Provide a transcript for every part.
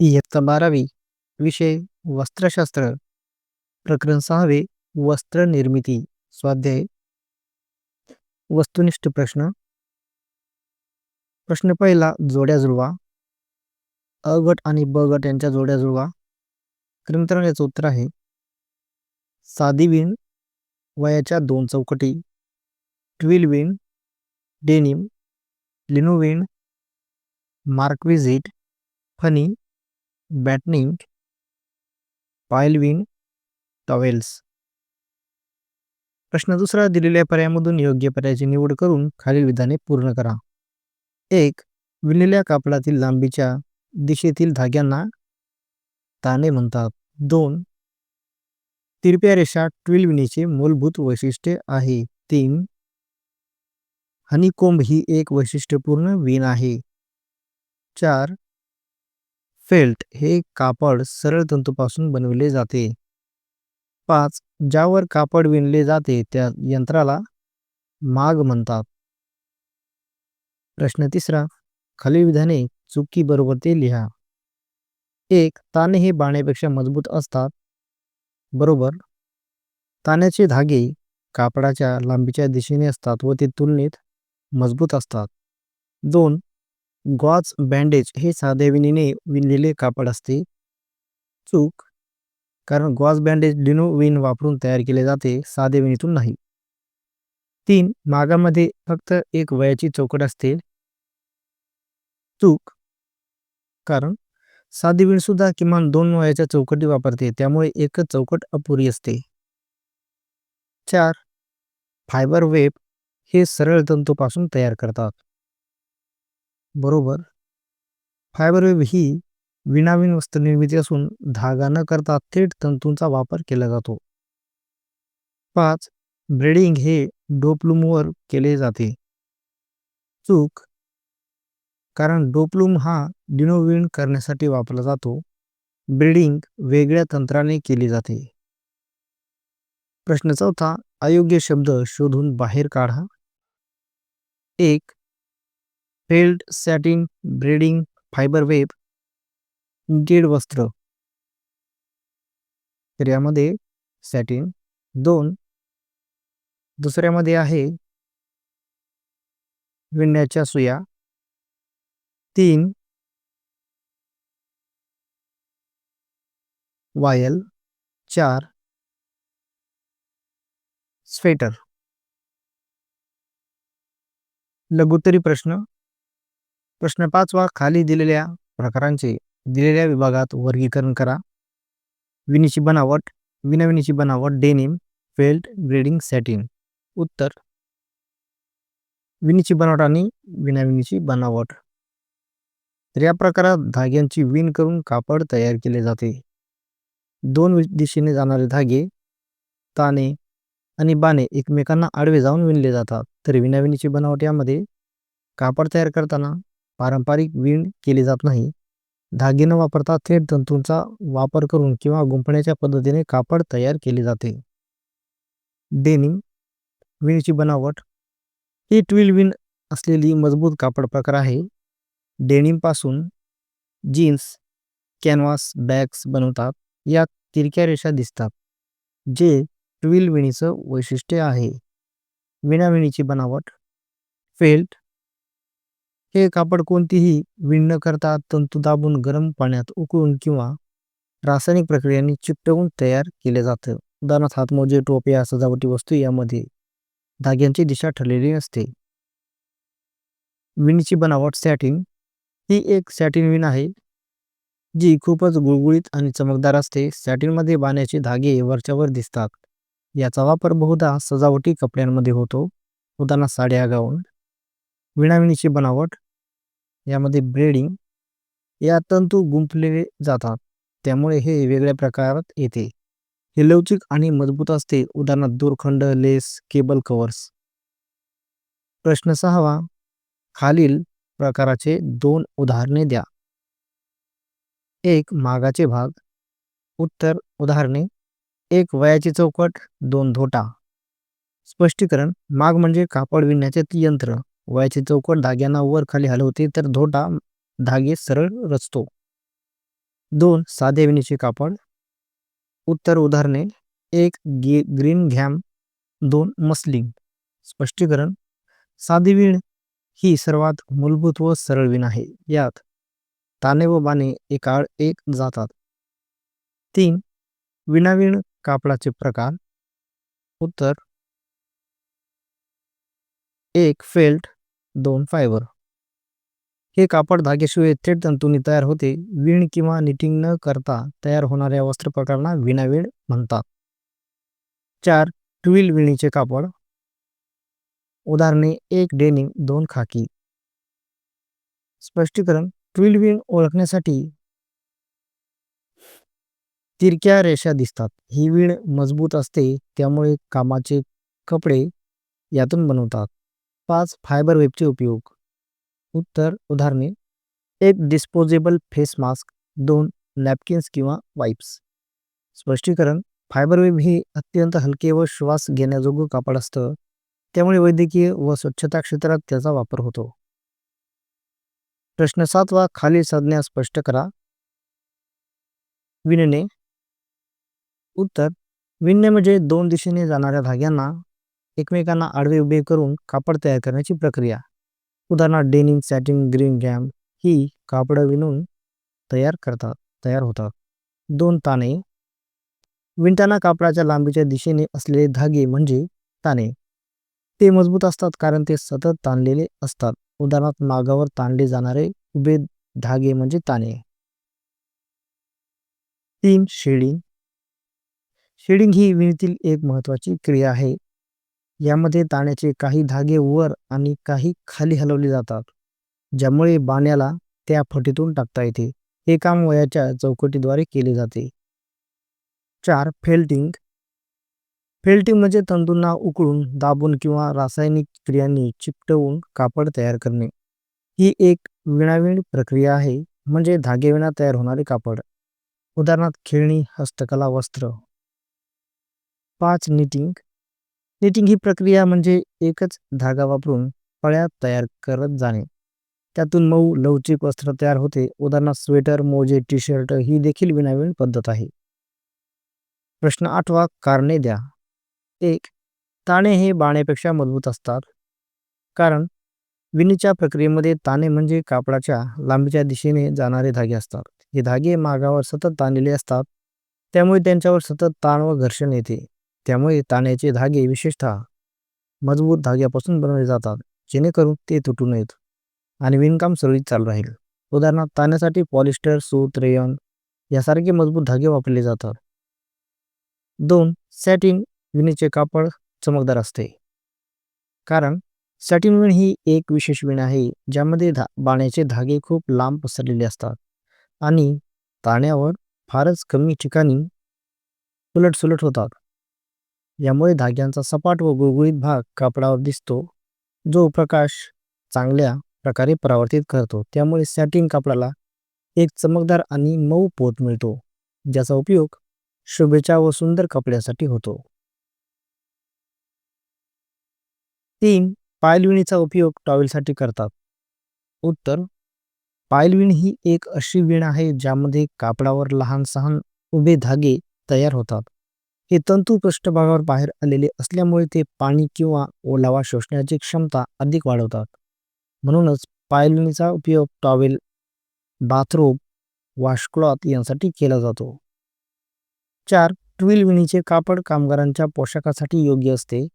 इयत्ता बारावी विषय वस्त्रशास्त्र प्रकरण सहावे वस्त्र निर्मिती स्वाध्याय. वस्तुनिष्ठ प्रश्न. प्रश्न पहिला जोड्या जुळवा. अ गट आणि ब गट यांच्या जोड्या जुळवा. तर याचं उत्तर आहे साधी विण वयाच्या दोन चौकटी. ट्विल विण डेनिम लिनोविण मार्कविझिट फनी. बॅटनिंग पायलविन टॉवेल्स प्रश्न दुसरा दिलेल्या पर्यायामधून योग्य पर्यायाची निवड करून खालील विधाने पूर्ण करा एक विणलेल्या कापडातील लांबीच्या दिशेतील धाग्यांना ताने म्हणतात दोन तिरप्या रेषा ट्विल विणीचे मूलभूत वैशिष्ट्य आहे तीन हनीकोंब ही एक वैशिष्ट्यपूर्ण विण आहे चार फेल्ट हे कापड सरळ तंतूपासून बनविले जाते. पाच ज्यावर कापड विणले जाते त्या यंत्राला माग म्हणतात. प्रश्न तिसरा खालील विधाने चुकी बरोबर ते लिहा. एक ताने हे बाण्यापेक्षा मजबूत असतात. बरोबर. ताण्याचे धागे कापडाच्या लांबीच्या दिशेने असतात व ते तुलनेत मजबूत असतात. दोन गॉज बँडेज हे साध्या विणलेले कापड असते. चूक. कारण गॉज बँडेज लिनो विण वापरून तयार केले जाते साधेविणीतून नाही. तीन. मागामध्ये फक्त एक वयाची चौकट असते. चूक. कारण साधी विण किमान दोन वयाच्या चौकटी वापरते त्यामुळे एकच चौकट अपुरी असते. चार. फायबर वेब हे सरळ तंतूपासून तयार करतात. बरोबर. फायबरवेब ही विनाविन वस्त्र निर्मिती असून धागा न करता थेट तंतूंचा वापर केला जातो. पाच ब्रेडिंग हे डोपलूमवर केले जाते. चूक कारण डोपलूम हा डिनोविन करण्यासाठी वापरला जातो. ब्रीडिंग वेगळ्या तंत्राने केली जाते. प्रश्न चौथा अयोग्य शब्द शोधून बाहेर काढा. एक felted satin braiding fibre web गेड वस्त्र. तर यामध्ये सॅटिन दोन. दुसऱ्यामध्ये आहे विणण्याच्या सुया तीन. वायल चार. स्वेटर. लघुतरी प्रश्न. प्रश्न पाचवा खाली दिलेल्या प्रकारांचे दिलेल्या विभागात वर्गीकरण करा. विणीची बनावट विनाविनीची बनावट डेनिम फेल्ट ग्रेडिंग सॅटिन. उत्तर. विणीची बनावट आणि विनाविनीची बनावट. तर या प्रकारात धाग्यांची विण करून कापड तयार केले जाते. दोन दिशेने जाणारे धागे ताने आणि बाणे एकमेकांना आडवे जाऊन विणले जातात. तर विनाविनीची बनावट यामध्ये कापड तयार करताना पारंपरिक विण केली जात नाही. धागे न वापरता थेट तंतूंचा वापर करून किंवा गुंफण्याच्या पद्धतीने कापड तयार केले जाते. डेनिम विणीची बनावट. ही ट्विल विण असलेली मजबूत कापड प्रकार आहे. डेनिमपासून जीन्स कॅनव्हास बॅग्स बनवतात. यात तिरक्या रेषा दिसतात जे ट्विल विणीचं वैशिष्ट्य आहे. विणाविणीची बनावट. फेल्ट हे कापड कोणतीही विण न करता तंतू दाबून गरम पाण्यात उकळून किंवा रासायनिक प्रक्रियांनी चिकटवून तयार केले जातं. उदाहरणार्थ हातमोजे टोप्या सजावटी वस्तू यामध्ये धाग्यांची दिशा ठरलेली असते. विणीची बनावट सॅटिन. ही एक सॅटिन विण आहे जी खूपच गुळगुळीत आणि चमकदार असते. सॅटिनमध्ये बाण्याचे धागे वरच्यावर दिसतात. याचा वापर बहुधा सजावटी कपड्यांमध्ये होतो. उदाहरणार्थ साड्या गाऊन. विणाविणीची बनावट यामध्ये ब्रेडिंग या तंतू गुंफलेले जातात. त्यामुळे हे वेगळ्या प्रकारात येते. हे लवचिक आणि मजबूत असते. उदाहरणार्थ दोरखंड लेस केबल कव्हर्स प्रश्न सहावा. खालील प्रकाराचे दोन उदाहरणे द्या. एक मागाचे भाग. उत्तर उदाहरणे. एक वयाची चौकट. दोन धोटा. स्पष्टीकरण माग म्हणजे कापड विणण्याचे यंत्र. वयाची चौकट धाग्यांना वर खाली हलवते तर धोटा धागे सरळ रचतो. दोन साधे विणीचे कापड. उत्तर उदाहरणे एक गे ग्रीन घॅम दोन मस्लिंग. स्पष्टीकरण साधी विण ही सर्वात मूलभूत व सरळ विण आहे. यात ताने व बाणे एकाळ एक जातात. तीन विणाविण कापडाचे प्रकार. उत्तर एक फेल्ट दोन फायबर. हे कापड धागेशिवाय थेट तंतूंनी तयार होते. विण किंवा निटिंग न करता तयार होणाऱ्या वस्त्र प्रकारांना विणाविण म्हणतात. चार ट्विल विणीचे कापड. उदाहरणे एक डेनिम दोन खाकी. स्पष्टीकरण ट्विल विण ओळखण्यासाठी तिरक्या रेषा दिसतात. ही विण मजबूत असते त्यामुळे कामाचे कपडे यातून बनवतात. पाच फायबर वेबचे उपयोग. उत्तर उदाहरणे. एक डिस्पोजेबल फेस मास्क दोन नॅपकिन्स किंवा वाईप्स स्पष्टीकरण फायबर वेब हे अत्यंत हलके व श्वास घेण्याजोगं कापड असतं. त्यामुळे वैद्यकीय व स्वच्छता क्षेत्रात त्याचा वापर होतो. प्रश्न सातवा खालील संज्ञा स्पष्ट करा. विणणे उत्तर विणणे म्हणजे दोन दिशेने जाणाऱ्या धाग्यांना एकमेकांना आडवे उभे करून कापड तयार करण्याची प्रक्रिया. उदाहरणार्थ डेनिम सॅटिन ग्रीन गॅम ही कापडं विणून तयार करतात तयार होतात. दोन ताणे विणताना कापडाच्या लांबीच्या दिशेने असलेले धागे म्हणजे ताणे ते मजबूत असतात कारण ते सतत ताणलेले असतात. उदाहरणार्थ मागावर ताणले जाणारे उभे धागे म्हणजे ताणे तीन शेडिंग शेडिंग ही विणीतील एक महत्वाची क्रिया आहे. यामध्ये ताण्याचे काही धागे वर आणि काही खाली हलवले जातात ज्यामुळे बाण्याला त्या फटीतून टाकता येते. हे काम वयाच्या चौकटीद्वारे केले जाते. चार फेल्टिंग. फेल्टिंग म्हणजे तंतूंना उकळून दाबून किंवा रासायनिक क्रियांनी चिकटवून कापड तयार करणे. ही एक विणाविण प्रक्रिया आहे म्हणजे धागेविणा तयार होणारे कापड. उदाहरणार्थ खेळणी हस्तकला वस्त्र. पाच निटिंग. निटिंग ही प्रक्रिया म्हणजे एकच धागा वापरून फळ्या तयार करत जाणे. त्यातून मऊ लवचिक वस्त्र तयार होते. उदाहरणार्थ स्वेटर मोजे टी शर्ट ही देखील विनाविण पद्धत आहे. प्रश्न आठवा कारणे द्या. एक ताणे हे बाण्यापेक्षा मजबूत असतात. कारण विणीच्या प्रक्रियेमध्ये ताणे म्हणजे कापडाच्या लांबीच्या दिशेने जाणारे धागे असतात. हे धागे मागावर सतत ताणलेले असतात. त्यामुळे त्यांच्यावर सतत ताण व घर्षण येते. त्यामुळे ताण्याचे धागे विशेषतः मजबूत धाग्यापासून बनवले जातात जेणेकरून ते तुटू नयेत आणि विणकाम सुरळीत चालू राहील. उदाहरणार्थ ताण्यासाठी पॉलिस्टर सूत रेयन यासारखे मजबूत धागे वापरले जातात. दोन सॅटिन विणीचे कापड चमकदार असते. कारण सॅटिन विण ही एक विशेष विण आहे ज्यामध्ये धा बाण्याचे धागे खूप लांब पसरलेले असतात आणि ताण्यावर फारच कमी ठिकाणी उलटसुलट होतात. यामुळे धाग्यांचा सपाट व गुळगुळीत भाग कापडावर दिसतो. जो प्रकाश चांगल्या प्रकारे परावर्तित करतो. त्यामुळे सॅटिन कापडाला एक चमकदार आणि मऊ पोत मिळतो ज्याचा उपयोग शुभेच्छा व सुंदर कपड्यासाठी होतो. तीन पायलविणीचा उपयोग टॉवेलसाठी करतात. उत्तर पायलविण ही एक अशी विण आहे ज्यामध्ये कापडावर लहान सहान उभे धागे तयार होतात. हे तंतू पृष्ठभागावर बाहेर आलेले असल्यामुळे ते पाणी किंवा ओलावा शोषण्याची क्षमता अधिक वाढवतात. म्हणूनच पायलनीचा उपयोग टॉवेल बाथरोब वॉशक्लॉथ यांसाठी केला जातो. चार ट्विल विणीचे कापड कामगारांच्या पोशाखासाठी योग्य असते.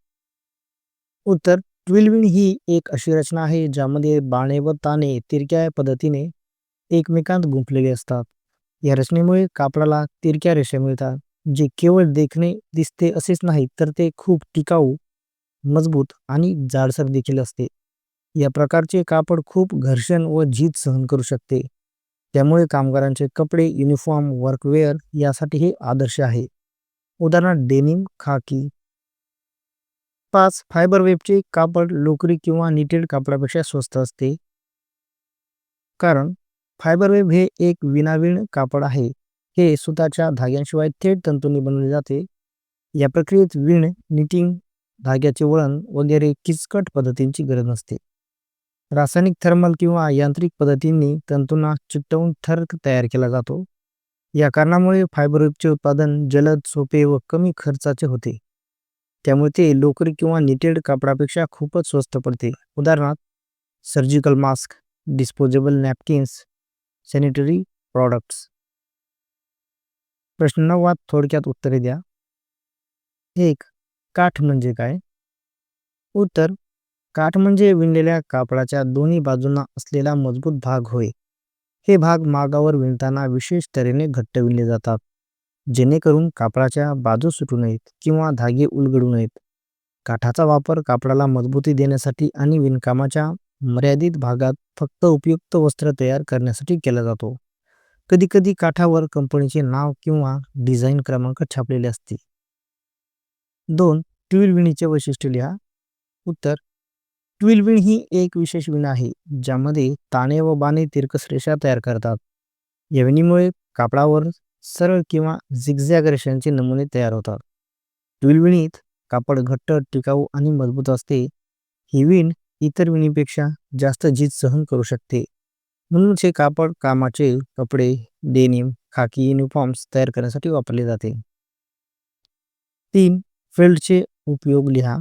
उत्तर ट्विल विण ही एक अशी रचना आहे ज्यामध्ये बाणे व ताने तिरक्या पद्धतीने एकमेकांत गुंफलेले असतात. या रचनेमुळे कापडाला तिरक्या रेषा मिळतात. जे केवळ देखणे दिसते असेच नाही तर ते खूप टिकाऊ मजबूत आणि जाडसर देखील असते. या प्रकारचे कापड खूप घर्षण व झीज सहन करू शकते. त्यामुळे कामगारांचे कपडे युनिफॉर्म वर्कवेअर यासाठी हे आदर्श आहे. उदाहरणार्थ डेनिम खाकी. पाच फायबर वेबचे कापड लोकरी किंवा निटेड कापडापेक्षा स्वस्त असते. कारण फायबर वेब हे एक विनाविण कापड आहे. हे सुताच्या धाग्यांशिवाय थेट तंतूंनी बनवले जाते. या प्रक्रियेत विण निटिंग धाग्याचे वळण वगैरे किचकट पद्धतींची गरज नसते. रासायनिक थर्मल किंवा यांत्रिक पद्धतींनी तंतूंना चिकटवून थर तयार केला जातो. या कारणामुळे फायबरचे उत्पादन जलद सोपे व कमी खर्चाचे होते. त्यामुळे ते लोकरी किंवा निटेड कापडापेक्षा खूपच स्वस्त पडते. उदाहरणार्थ surgical mask disposable napkins sanitary products. प्रश्न थोडक्यात उत्तरे द्या. एक काठ म्हणजे काय? उत्तर काठ म्हणजे विणलेल्या कापडाच्या दोन्ही बाजूंना असलेला मजबूत भाग होय. हे भाग मागावर विणताना विशेष तऱ्हेने घट्ट विणले जातात जेणेकरून कापडाच्या बाजू सुटू नयेत किंवा धागे उलगडू नयेत. काठाचा वापर कापडाला मजबूती देण्यासाठी आणि विणकामाच्या मर्यादित भागात फक्त उपयुक्त वस्त्र तयार करण्यासाठी केला जातो. कधीकधी काठावर कंपनीचे नाव किंवा डिझाईन क्रमांक छापलेले असते दोन ट्विल विणीचे वैशिष्ट्य लिहा. उत्तर ट्विल विण ही एक विशेष विण आहे ज्यामध्ये ताणे व बाणे तिरकस रेषा तयार करतात. या विणीमुळे कापडावर सरळ किंवा झिगझॅग रेषांचे नमुने तयार होतात. ट्विल विणीत कापड घट्ट टिकाऊ आणि मजबूत असते. ही विण इतर विणीपेक्षा जास्त झीज सहन करू शकते. म्हणून हे कापड कामाचे कपडे डेनिम खाकी युनिफॉर्म्स तयार करण्यासाठी वापरले जाते. तीन फेल्डचे उपयोग लिहा.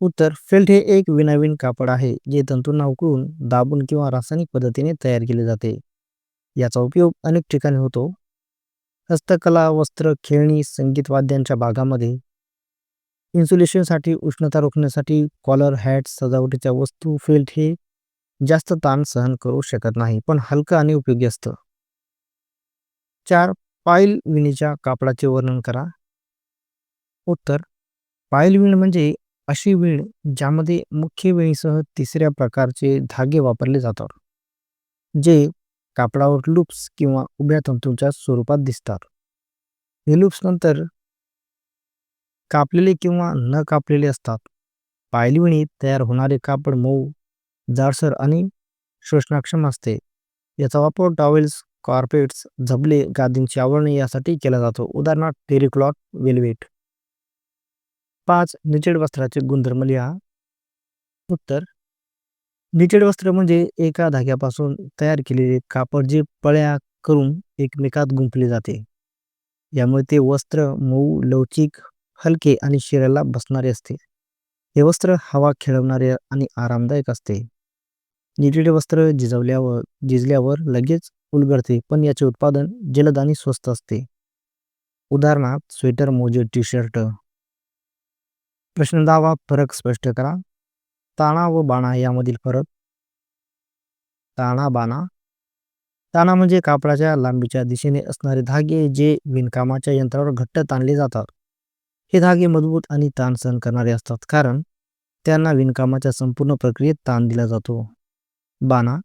उत्तर फेल्ट हे एक विनाविन कापड आहे जे तंतूंना उकळून दाबून किंवा रासायनिक पद्धतीने तयार केले जाते. याचा उपयोग अनेक ठिकाणी होतो. हस्तकला वस्त्र खेळणी संगीत वाद्यांच्या भागामध्ये. इन्सुलेशनसाठी उष्णता रोखण्यासाठी कॉलर हॅट सजावटीच्या वस्तू फेल्ट हे जास्त ताण सहन करू शकत नाही पण हलकं आणि उपयोगी असतं. चार पाईल विणीच्या कापडाचे वर्णन करा. उत्तर पाईल विण म्हणजे अशी विण ज्यामध्ये मुख्य विणीसह तिसऱ्या प्रकारचे धागे वापरले जातात जे कापडावर लूप्स किंवा उभ्या तंतूंच्या स्वरूपात दिसतात. हे लूप्स नंतर कापलेले किंवा न कापलेले असतात. पायलविणीत तयार होणारे कापड मऊ जाडसर आणि शोषणाक्षम असते. याचा वापर टॉवेल्स कार्पेट्स झबले गादींची आवरणे यासाठी केला जातो. उदाहरणार्थ टेरिक्लॉथ वेल्वेट. पाच निचेड वस्त्राचे गुणधर्म लिहा. उत्तर निचेड वस्त्र म्हणजे एका धाग्यापासून तयार केलेले कापड जे पळ्या करून एकमेकात गुंफले जाते. यामुळे ते वस्त्र मऊ लवचिक हलके आणि शरीराला बसणारे असते. हे वस्त्र हवा खेळवणारे आणि आरामदायक असते. निटेड वस्त्र जिजवल्यावर जिजल्यावर लगेच उलगडते पण याचे उत्पादन जलद आणि स्वस्त असते. उदाहरणार्थ स्वेटर मोजे टी शर्ट प्रश्न दावा फरक स्पष्ट करा. ताणा व बाणा यामधील फरक. ताणा बाणा. ताणा म्हणजे कापडाच्या लांबीच्या दिशेने असणारे धागे जे विणकामाच्या यंत्रावर घट्ट ताणले जातात. हे धागे मजबूत आणि ताण सहन करणारे असतात कारण त्यांना विणकामाच्या संपूर्ण प्रक्रियेत ताण दिला जातो. बाणा.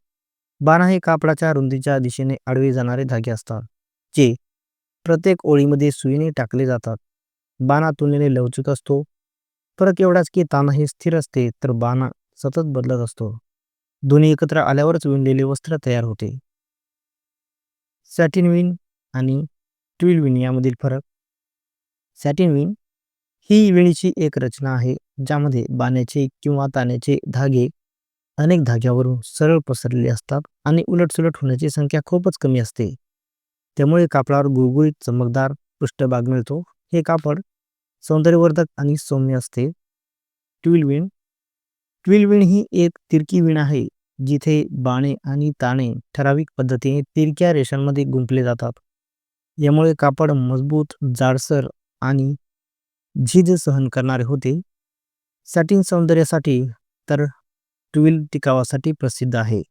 बाणा हे कापडाच्या रुंदीच्या दिशेने आडवे जाणारे धागे असतात जे प्रत्येक ओळीमध्ये सुईने टाकले जातात. बाणा तुलनेने लवचिक असतो. फरक एवढाच की ताना हे स्थिर असते तर बाणा सतत बदलत असतो. दोन्ही एकत्र आल्यावरच विणलेले वस्त्र तयार होते. सॅटिन विण आणि ट्विल विण यामधील फरक. सॅटिन विण ही विणीची एक रचना आहे ज्यामध्ये बाण्याचे किंवा ताण्याचे धागे अनेक धाग्यावरून सरळ पसरलेले असतात आणि उलटसुलट होण्याची संख्या खूपच कमी असते. त्यामुळे कापडावर गुळगुळीत चमकदार पृष्ठभाग मिळतो. हे कापड सौंदर्यवर्धक आणि सौम्य असते. ट्विल विण. ट्विल विण ही एक तिरकी विण आहे जिथे बाणे आणि ताणे ठराविक पद्धतीने तिरक्या रेषांमध्ये गुंफले जातात. यामुळे कापड मजबूत जाडसर आणि झीज सहन करणारे होते. सॅटिन सौंदर्यासाठी तर ट्विल टिकावासाठी प्रसिद्ध आहे.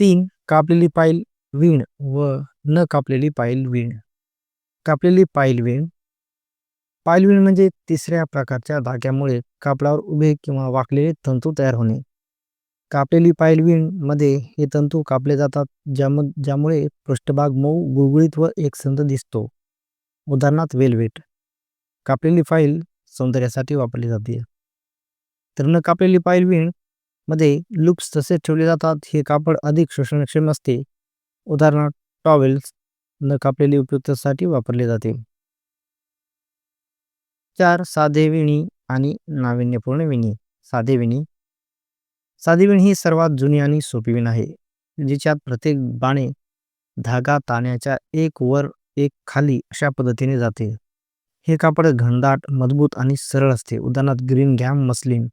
तीन कापलेली पाईल विण व न कापलेली पाईल विण. कापलेली पाईल विण. पाईल विण म्हणजे तिसऱ्या प्रकारच्या धाग्यामुळे कापडावर उभे किंवा वाकलेले तंतू तयार होणे. कापलेली पाईल विणमध्ये हे तंतू कापले जातात ज्याम ज्यामुळे पृष्ठभाग मऊ गुळगुळीत व एकसंध दिसतो. उदाहरणार्थ वेलवेट. कापलेली फाईल सौंदर्यासाठी वापरली जाते. तर न कापलेली पायलवीण विणमध्ये लुप्स तसेच ठेवले जातात. हे कापड अधिक शोषणक्षम असते. उदाहरणार्थ टॉवेल्स न कापलेली उपयुक्तसाठी वापरले जाते. चार साधे विणी आणि नाविन्यपूर्ण विणी. साधे विणी. साधी विण ही सर्वात जुनी आणि सोपी विण आहे जिच्यात प्रत्येक बाणे धागा ताण्याच्या एक वर एक खाली अशा पद्धतीने जाते. हे कापड घनदाट मजबूत आणि सरळ असते. उदाहरणार्थ ग्रीन घॅम मसलिन.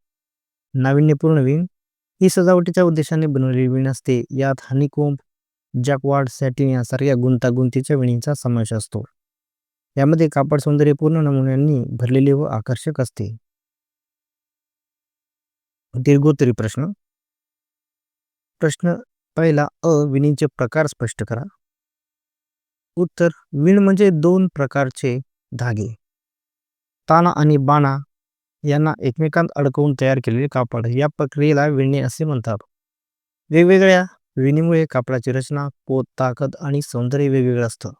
नाविन्यपूर्ण विण ही सजावटीच्या उद्देशाने बनवलेली विण असते. यात हनीकोंब जॅकवाड सॅटिन यासारख्या गुंतागुंतीच्या विणींचा समावेश असतो. यामध्ये कापड सौंदर्यपूर्ण नमुन्यांनी भरलेले व आकर्षक असते. दीर्घोत्तरी प्रश्न. प्रश्न पहिला अ विणीचे प्रकार स्पष्ट करा. उत्तर विण म्हणजे दोन प्रकारचे धागे. ताना आणि बाणा यांना एकमेकांत अडकवून तयार केलेले कापड या प्रक्रियेला विणणे असे म्हणतात. वेगवेगळ्या विणीमुळे कापडाची रचना पोत ताकद आणि सौंदर्य वेगवेगळं असतं.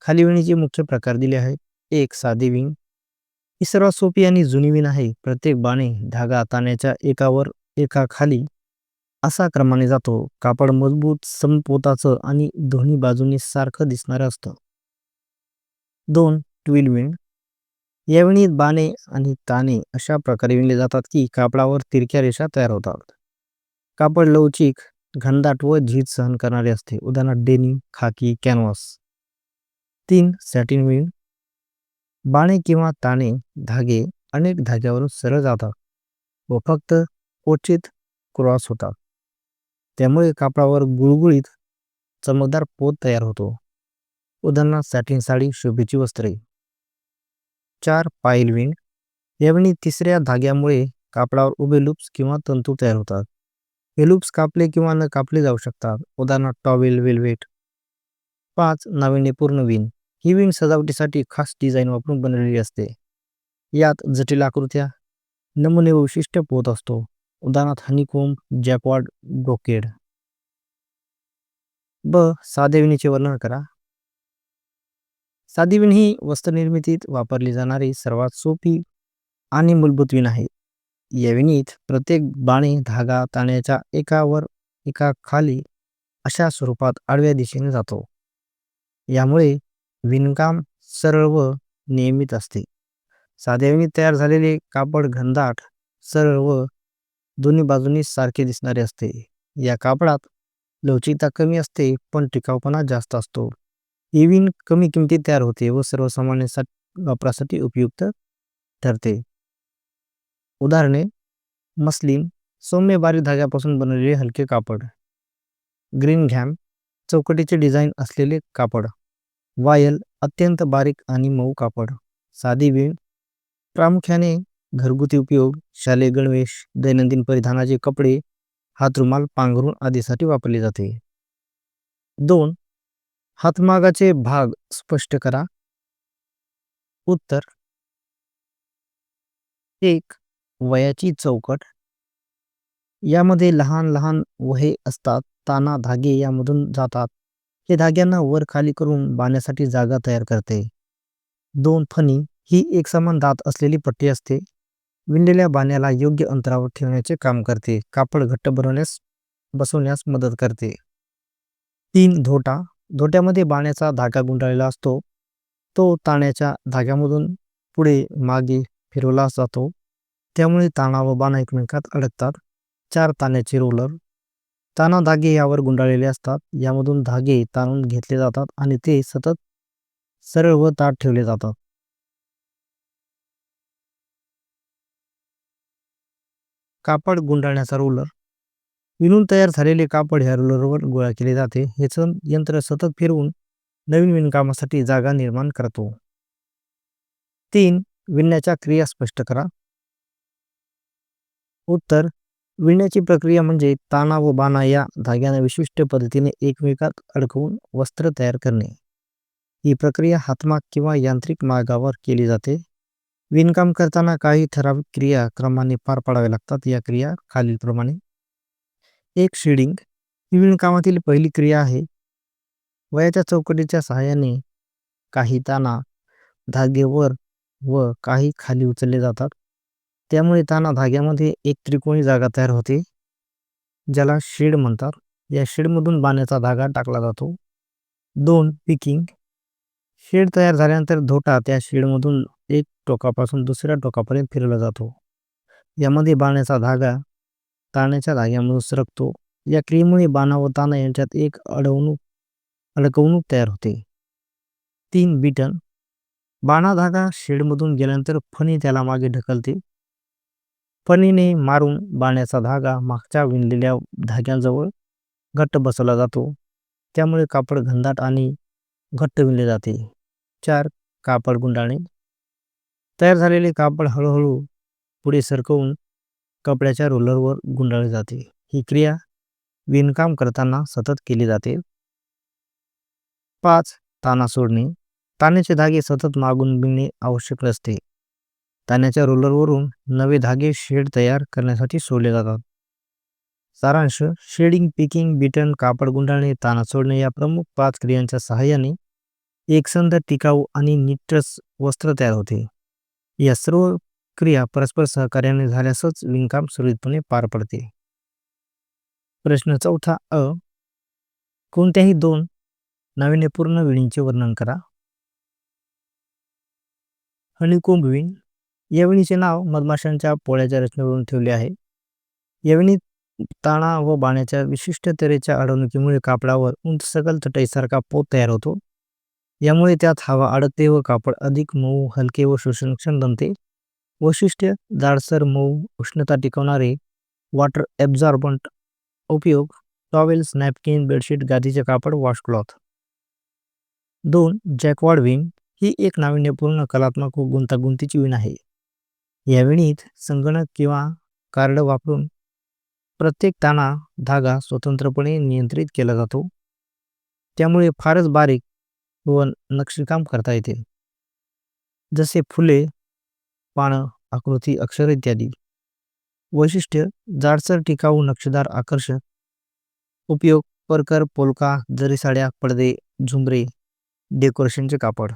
खाली विणीचे मुख्य प्रकार दिले आहेत. एक साधी विण. ही सर्वात सोपी आणि जुनी विण आहे. प्रत्येक बाणे धागा ताण्याच्या एकावर एका खाली असा क्रमाने जातो. कापड मजबूत समपोताचं आणि दोन्ही बाजूंनी सारखं दिसणारं असतं. दोन ट्विल विण. या विणीत बाणे आणि ताणे अशा प्रकारे विणले जातात की कापडावर तिरक्या रेषा तयार होतात. कापड लवचिक घनदाट व झीज सहन करणारे असते. उदाहरणार्थ डेनिम खाकी कॅनव्हास. तीन सॅटिन विण. बाणे किंवा ताणे धागे अनेक धाग्यावरून सरळ जातात व फक्त क्वचित क्रॉस होतात. त्यामुळे कापडावर गुळगुळीत चमकदार पोत तयार होतो. उदाहरणार्थ सॅटिन साडी शोभेची वस्त्रे. चार पाईल विंग यावेळी तिसऱ्या धाग्यामुळे कापडावर उभे लूप्स किंवा तंतू तयार होतात. हे लूप्स कापले किंवा न कापले जाऊ शकतात. उदाहरणार्थ टॉवेल वेल्वेट. पाच नाविन्यपूर्ण विण ही विण सजावटीसाठी खास डिझाईन वापरून बनवलेली असते. यात जटिल आकृत्या नमुने वैशिष्ट्य पोत असतो. उदाहरणार्थ हनीकोम जॅकवार्ड ब्रोकेड. ब साध्या विणीचे वर्णन करा. साधी विण ही वस्त्रनिर्मितीत वापरली जाणारी सर्वात सोपी आणि मूलभूत विण आहे. या विणीत प्रत्येक बाणे धागा ताण्याच्या एकावर एका खाली अशा स्वरूपात आडव्या दिशेने जातो. यामुळे विणकाम सरळ व नियमित असते. साध्या विणीत तयार झालेले कापड घनदाट सरळ व दोन्ही बाजूंनी सारखे दिसणारे असते. या कापडात लवचिकता कमी असते पण टिकाऊपणा जास्त असतो. इव्हिन कमी किमतीत तयार होते व सर्वसामान्य वापरासाठी उपयुक्त ठरते. उदाहरणे मस्लिन सौम्य बारीक धाग्यापासून बनवलेले हलके कापड. ग्रीन घॅम चौकटीचे डिझाईन असलेले कापड. वायल अत्यंत बारीक आणि मऊ कापड. साधी विण प्रामुख्याने घरगुती उपयोग शालेय गणवेश दैनंदिन परिधानाचे कपडे हातरुमाल पांघरून आदीसाठी वापरले जाते. दोन हातमागाचे भाग स्पष्ट करा. उत्तर. एक वयाची चौकट. यामध्ये लहान लहान वहे असतात ताना धागे यामधून जातात. हे धाग्यांना वर खाली करून बांधण्यासाठी जागा तयार करते. दोन फणी. ही एक समान दात असलेली पट्टी असते. विणलेल्या बाण्याला योग्य अंतरावर ठेवण्याचे काम करते. कापड घट्ट बनवण्यास बसवण्यास मदत करते. तीन धोटा. धोट्यामध्ये बाण्याचा धागा गुंडाळलेला असतो. तो ताण्याच्या धाग्यामधून पुढे मागे फिरवला जातो. त्यामुळे ताणा व बाणा एकमेकात अडकतात. चार ताण्याचे रोलर. ताना धागे यावर गुंडाळलेले असतात. यामधून धागे ताणून घेतले जातात आणि ते सतत सरळ व ताट ठेवले जातात. कापड गुंडाळण्याचा रोलर. विणून तयार झालेले कापड ह्या रोलरवर गोळा केले जाते. हे यंत्र सतत फिरवून नवीन विणकामासाठी जागा निर्माण करतो. तीन विणण्याच्या क्रिया स्पष्ट करा. उत्तर विणण्याची प्रक्रिया म्हणजे ताना व बाणा या धाग्यांना विशिष्ट पद्धतीने एकमेकात अडकवून वस्त्र तयार करणे. ही प्रक्रिया हातमाग किंवा यांत्रिक मार्गावर केली जाते. विणकाम करताना काही ठराविक क्रिया क्रमाने पार पाडाव्या लागतात. या क्रिया खालीलप्रमाणे एक शेडिंग ही विणकामातील पहिली क्रिया आहे. वयाच्या चौकटीच्या सहाय्याने काही ताना धागेवर व काही खाली उचलले जातात. त्यामुळे ताना धाग्यामध्ये एक त्रिकोणी जागा तयार होते ज्याला शेड म्हणतात. या शेडमधून बाण्याचा धागा टाकला जातो. दोन पिकिंग शेड तयार झाल्यानंतर धोटा त्या शेडमधून एक टोकापासून दुसऱ्या टोकापर्यंत फिरवला जातो. यामध्ये बाण्याचा धागा ताण्याच्या धाग्यामधून सरकतो या क्रियेमुळे बाणा व ताना यांच्यात एक अडवणूक अडकवणूक तयार होते. तीन बिटन. बाणा धागा शेडमधून गेल्यानंतर फणी त्याला मागे ढकलते. फणीने मारून बाण्याचा धागा मागच्या विणलेल्या धाग्यांजवळ घट्ट बसवला जातो. त्यामुळे कापड घनदाट आणि घट्ट विणले जाते. चार कापड गुंडाळणे. तयार झालेले कापड हळूहळू पुढे सरकवून कपड्याच्या रोलरवर गुंडाळले जाते. ही क्रिया विणकाम करताना सतत केली जाते. पाच. ताना सोडणे. ताण्याचे धागे सतत मागून विणणे आवश्यक नसते. ताण्याच्या रोलरवरून नवे धागे शेड तयार करण्यासाठी सोडले जातात. सारांश. शेडिंग पिकिंग बिटन कापड गुंडाळणे ताना सोडणे या प्रमुख पाच क्रियांच्या सहाय्याने एकसंध टिकाऊ आणि निट्टस वस्त्र तयार होते. या सर्व क्रिया परस्पर सहकार्याने झाल्यासच विणकाम सुरळीतपणे पार पडते. प्रश्न चौथा अ. कोणत्याही दोन नाविन्यपूर्ण विणींचे वर्णन करा. हनीकोंब विण. या विणीचे नाव मधमाशांच्या पोळ्याच्या रचनेवरून ठेवले आहे. या विणीत ताणा व बाण्याच्या विशिष्ट तऱ्हेच्या अडवणुकीमुळे कापडावर उंच सकल चटईसारखा पोत तयार होतो. यामुळे त्यात हवा अडकते व कापड अधिक मऊ हलके व शोषणक्षम बनते. वैशिष्ट्य जाडसर मऊ उष्णता टिकवणारे वॉटर ॲब्झॉर्बंट उपयोग टॉवेल्स नॅपकिन बेडशीट गादीचे कापड वॉशक्लॉथ दोन जॅकवॉड विण ही एक नाविन्यपूर्ण कलात्मक व गुंतागुंतीची विण आहे. या विणीत संगणक किंवा कार्ड वापरून प्रत्येक ताना धागा स्वतंत्रपणे नियंत्रित केला जातो. त्यामुळे फारच बारीक व नक्षीकाम करता येते. जसे फुले पानं आकृती अक्षर इत्यादी. वैशिष्ट्य जाडसर टिकाऊ नक्षीदार आकर्षक. उपयोग परकर पोलका जरी साड्या पडदे झुंबरे डेकोरेशनचे कापड.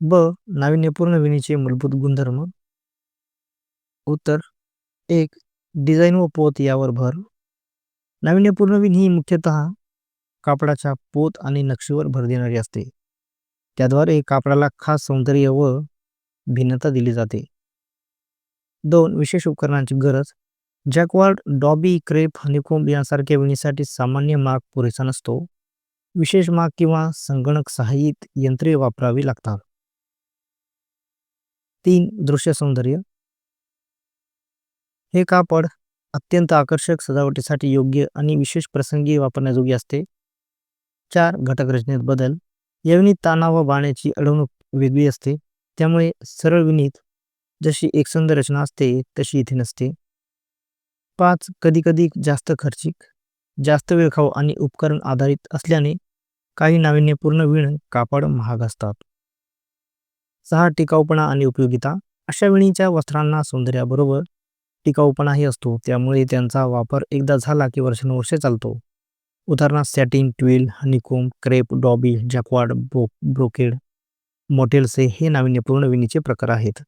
ब नाविन्यपूर्ण विणीचे मूलभूत गुणधर्म. उत्तर एक डिझाईन व पोत यावर भर. नाविन्यपूर्ण विण ही मुख्यतः कापडाच्या पोत आणि नक्षीवर भर देणारी असते. त्याद्वारे कापडाला खास सौंदर्य व भिन्नता दिली जाते. दोन विशेष उपकरणांची गरज. जॅकवार्ड डॉबी क्रेप हनीकोंब यांसारख्या विणीसाठी सामान्य माग पुरेसा नसतो. विशेष माग किंवा संगणक सहाय्यित यंत्रे वापरावी लागतात. तीन दृश्य सौंदर्य. हे कापड अत्यंत आकर्षक सजावटीसाठी योग्य आणि विशेष प्रसंगी वापरण्याजोगी असते. चार घटक रचनेत बदल. या तणाव व बाण्याची अडवणूक वेगळी असते. त्यामुळे सरळ विणीत जशी एकसंध रचना असते तशी इथे नसते. पाच कधीकधी जास्त खर्चिक जास्त वेळ खाऊ आणि उपकरण आधारित असल्याने काही नाविन्यपूर्ण विण कापड महाग असतात. सहा टिकाऊपणा आणि उपयोगिता. अशा विणीच्या वस्त्रांना सौंदर्याबरोबर टिकाऊपणाही असतो. त्यामुळे त्यांचा वापर एकदा झाला की वर्षानुवर्षे चालतो. उदाहरणार्थ satin twill honeycomb crepe dobby jacquard bro brocade मोटेल्से हे नाविन्यपूर्ण विणीचे प्रकार आहेत.